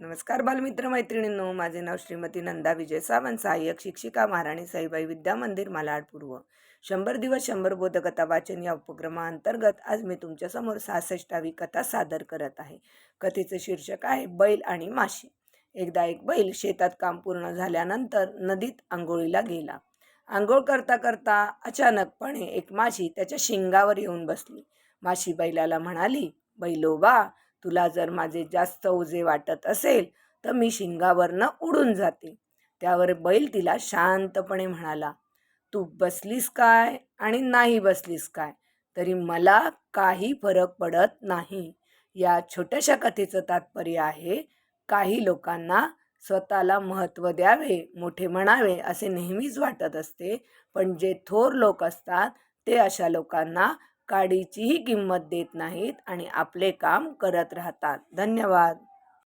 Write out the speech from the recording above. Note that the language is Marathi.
नमस्कार बालमित्र मैत्रिणींनो माझे नाव श्रीमती नंदा विजय सावंत सहाय्यक शिक्षिका महाराणी साईबाई विद्या मंदिर मालाड पूर्व. शंभर दिवस शंभर बोधकथा वाचन या उपक्रमाअंतर्गत आज मी तुमच्यासमोर सहासष्टावी कथा सादर करत आहे. कथेचं शीर्षक आहे बैल आणि माशी. एकदा एक बैल शेतात काम पूर्ण झाल्यानंतर नदीत आंघोळीला गेला. आंघोळ करता करता अचानकपणे एक माशी त्याच्या शिंगावर येऊन बसली. माशी बैलाला म्हणाली बैलोबा तुला जर माझे जास्त ओझे वाटत असेल तर मी शिंगावरनं उडून जाते. त्यावर बैल तिला शांतपणे म्हणाला तू बसलीस काय आणि नाही बसलीस काय? तरी मला काही फरक पडत नाही. या छोट्याशा कथेचं तात्पर्य आहे काही लोकांना स्वतःला महत्त्व द्यावे मोठे म्हणावे असे नेहमीच वाटत असते पण जे थोर लोक असतात ते अशा लोकांना काडीचीही किंमत देत नाहीत आणि आपले काम करत राहतात. धन्यवाद.